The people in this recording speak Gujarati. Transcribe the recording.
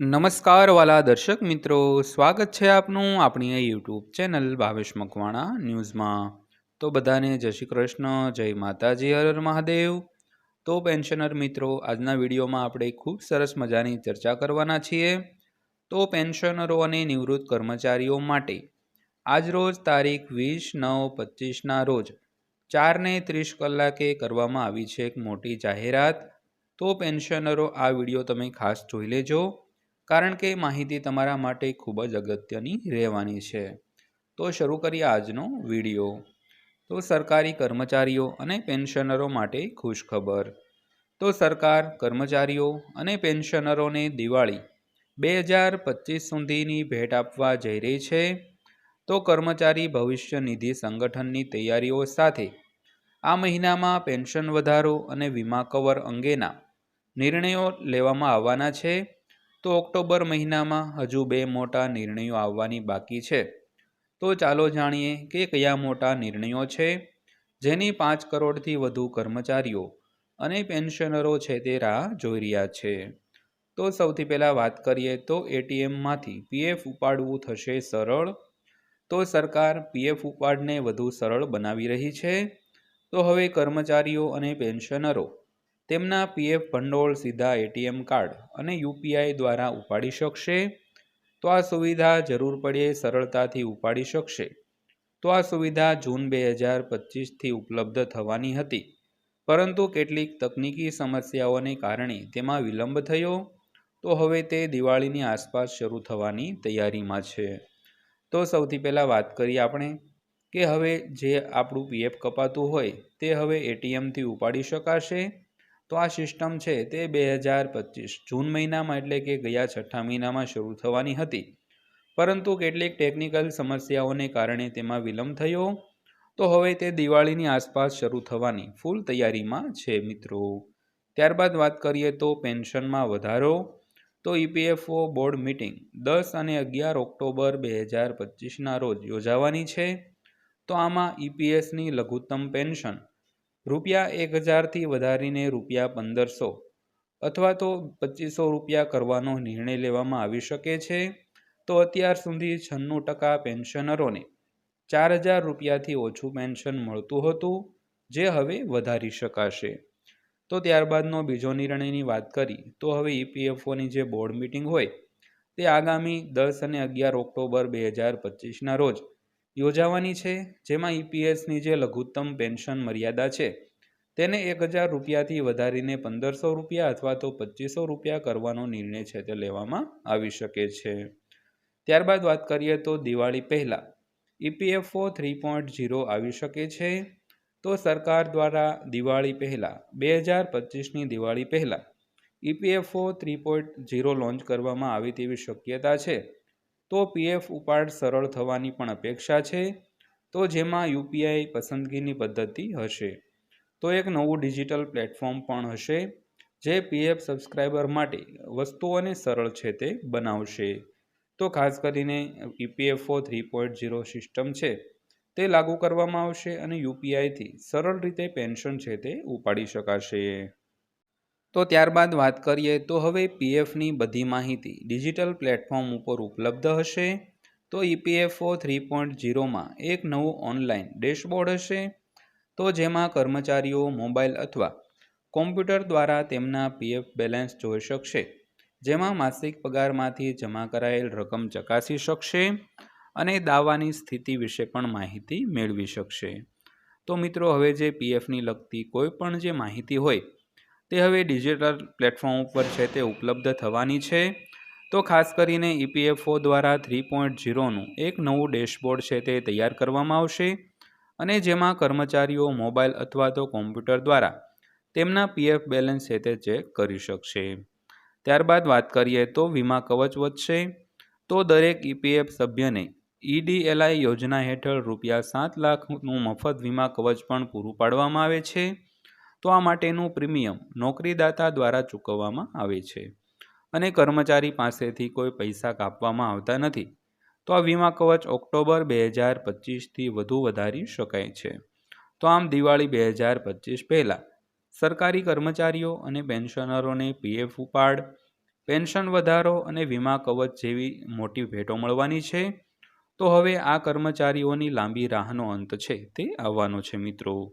નમસ્કાર વાલા દર્શક મિત્રો, સ્વાગત છે આપનું આપણી આ યુટ્યુબ ચેનલ ભાવેશ મકવાણા ન્યૂઝમાં. તો બધાને જય શ્રી કૃષ્ણ, જય માતાજી, હર મહાદેવ. તો પેન્શનર મિત્રો, આજના વિડીયોમાં આપણે ખૂબ સરસ મજાની ચર્ચા કરવાના છીએ. તો પેન્શનરો અને નિવૃત્ત કર્મચારીઓ માટે આજરોજ તારીખ વીસ નવ પચીસના રોજ ચારને ત્રીસ કલાકે કરવામાં આવી છે એક મોટી જાહેરાત. તો પેન્શનરો આ વીડિયો તમે ખાસ જોઈ લેજો. કારણ કે માહિતી તમારા માટે ખૂબ જ અગત્યની રહેવાની છે. તો શરૂ કરીએ આજનો વીડિયો. તો સરકારી કર્મચારીઓ અને પેન્શનરો માટે ખુશખબર. તો સરકાર, કર્મચારીઓ અને પેન્શનરોને દિવાળી બે હજાર પચીસ સુધીની ભેટ આપવા જઈ રહી છે. તો કર્મચારી ભવિષ્ય નિધિ સંગઠનની તૈયારીઓ સાથે આ મહિનામાં પેન્શન વધારો અને વીમા કવર અંગેના નિર્ણયો લેવામાં આવવાના છે. તો ઓક્ટોબર મહિનામાં હજુ બે મોટા નિર્ણયો આવવાની બાકી છે. તો ચાલો જાણીએ કે કયા મોટા નિર્ણયો છે? જેની પાંચ કરોડથી વધુ કર્મચારીઓ અને પેન્શનરો છે તે રાહ જોઈ રહ્યા છે. તો સૌથી પહેલાં વાત કરીએ તો એટીએમમાંથી પીએફ ઉપાડવું થશે સરળ. તો સરકાર પીએફ ઉપાડને વધુ સરળ બનાવી રહી છે. તો હવે કર્મચારીઓ અને પેન્શનરો તેમના પીએફ ભંડોળ સીધા એટીએમ કાર્ડ અને યુપીઆઈ દ્વારા ઉપાડી શકશે? તો આ સુવિધા જરૂર પડે સરળતાથી ઉપાડી શકશે. તો આ સુવિધા જૂન બે હજાર પચીસથી ઉપલબ્ધ થવાની હતી. પરંતુ કેટલીક તકનીકી સમસ્યાઓને કારણે તેમાં વિલંબ થયો. તો હવે તે દિવાળીની આસપાસ શરૂ થવાની તૈયારીમાં છે. તો સૌથી પહેલાં વાત કરીએ આપણે કે હવે જે આપણું પીએફ કપાતું હોય તે હવે એટીએમથી ઉપાડી શકાશે? તો આ સિસ્ટમ છે તે બે હજાર પચીસ. જૂન મહિનામાં એટલે કે ગયા છઠ્ઠા મહિનામાં શરૂ થવાની હતી. પરંતુ કેટલીક ટેકનિકલ સમસ્યાઓને કારણે તેમાં વિલંબ થયો. તો હવે તે દિવાળીની આસપાસ શરૂ થવાની ફૂલ તૈયારીમાં છે મિત્રો. ત્યારબાદ વાત કરીએ તો પેન્શનમાં વધારો. તો ઈપીએફઓ બોર્ડ મિટિંગ દસ અને અગિયાર ઓક્ટોબર બે હજાર પચીસના રોજ યોજાવાની છે. તો આમાં ઈપીએસની લઘુત્તમ પેન્શન રૂપિયા એક હજારથી વધારીને રૂપિયા પંદરસો અથવા તો પચીસો રૂપિયા કરવાનો નિર્ણય લેવામાં આવી શકે છે, તો અત્યાર સુધી છન્નું ટકા પેન્શનરોને ચાર હજાર રૂપિયાથી ઓછું પેન્શન મળતું હતું, જે હવે વધારી શકાશે. તો ત્યારબાદનો બીજો નિર્ણયની વાત કરી, તો હવે ઈપીએફઓની જે બોર્ડ મિટિંગ હોય, તે આગામી દસ અને અગિયાર ઓક્ટોબર બે હજાર પચીસના રોજ યોજાવાની છે, જેમાં ઈપીએસની જે લઘુત્તમ પેન્શન મર્યાદા છે, તેને એક હજાર રૂપિયાથી વધારીને પંદરસો રૂપિયા અથવા તો પચીસો રૂપિયા કરવાનો નિર્ણય છે તે લેવામાં આવી શકે છે. ત્યારબાદ વાત કરીએ તો દિવાળી પહેલાં, ઈપીએફઓ થ્રી પોઈન્ટ ઝીરો આવી શકે છે, તો સરકાર દ્વારા દિવાળી પહેલાં, બે હજાર પચીસની દિવાળી પહેલાં, EPFO three point zero launch કરવામાં આવે તેવી શક્યતા છે તો પીએફ ઉપાડ સરળ થવાની પણ અપેક્ષા છે. તો જેમાં યુપીઆઈ પસંદગીની પદ્ધતિ હશે. તો એક નવું ડિજિટલ પ્લેટફોર્મ પણ હશે, જે પીએફ સબસ્ક્રાઈબર માટે વસ્તુઓને સરળ છે તે બનાવશે. તો ખાસ કરીને EPFO three point zero system છે, તે લાગુ કરવામાં આવશે અને યુપીઆઈથી સરળ રીતે પેન્શન છે તે ઉપાડી શકાશે. તો ત્યારબાદ વાત કરીએ તો હવે પીએફની બધી માહિતી ડિજિટલ પ્લેટફોર્મ ઉપર ઉપલબ્ધ હશે? તો ઈપીએફઓ થ્રી પોઈન્ટ ઝીરોમાં એક નવું ઓનલાઈન ડેશબોર્ડ હશે? તો જેમાં કર્મચારીઓ મોબાઈલ અથવા કોમ્પ્યુટર દ્વારા તેમના પીએફ બેલેન્સ જોઈ શકશે, જેમાં માસિક પગારમાંથી જમા કરાયેલ રકમ ચકાસી શકશે અને દાવાની સ્થિતિ વિશે પણ માહિતી મેળવી શકશે. તો મિત્રો, હવે જે પીએફની લગતી કોઈ પણ જે માહિતી હોય તે હવે ડિજિટલ પ્લેટફોર્મ ઉપર છે તે ઉપલબ્ધ થવાની છે. તો ખાસ કરીને ઈપીએફઓ દ્વારા થ્રી પોઈન્ટ ઝીરોનું એક નવું ડેશબોર્ડ છે તે તૈયાર કરવામાં આવશે અને જેમાં કર્મચારીઓ મોબાઈલ અથવા તો કોમ્પ્યુટર દ્વારા તેમના પીએફ બેલેન્સ છે તે ચેક કરી શકશે. ત્યારબાદ વાત કરીએ તો વીમા કવચ વધશે. તો દરેક ઈપીએફ સભ્યને ઈડીએલઆઈ યોજના હેઠળ રૂપિયા સાત લાખનું મફત વીમા કવચ પણ પૂરું પાડવામાં આવે છે. તો આ માટેનું પ્રીમિયમ નોકરીદાતા દ્વારા ચૂકવવામાં આવે છે. અને કર્મચારી પાસેથી કોઈ પૈસા કાપવામાં આવતા નથી. તો આ વીમા કવચ ઓક્ટોબર બે હજાર પચીસથી વધુ વધારી શકાય છે. તો આમ દિવાળી બે હજાર પચીસ પહેલાં સરકારી કર્મચારીઓ અને પેન્શનરોને પીએફ ઉપાડ, પેન્શન વધારો અને વીમા કવચ જેવી મોટી ભેટો મળવાની છે. તો હવે આ કર્મચારીઓની લાંબી રાહનો અંત છે તે આવવાનો છે મિત્રો.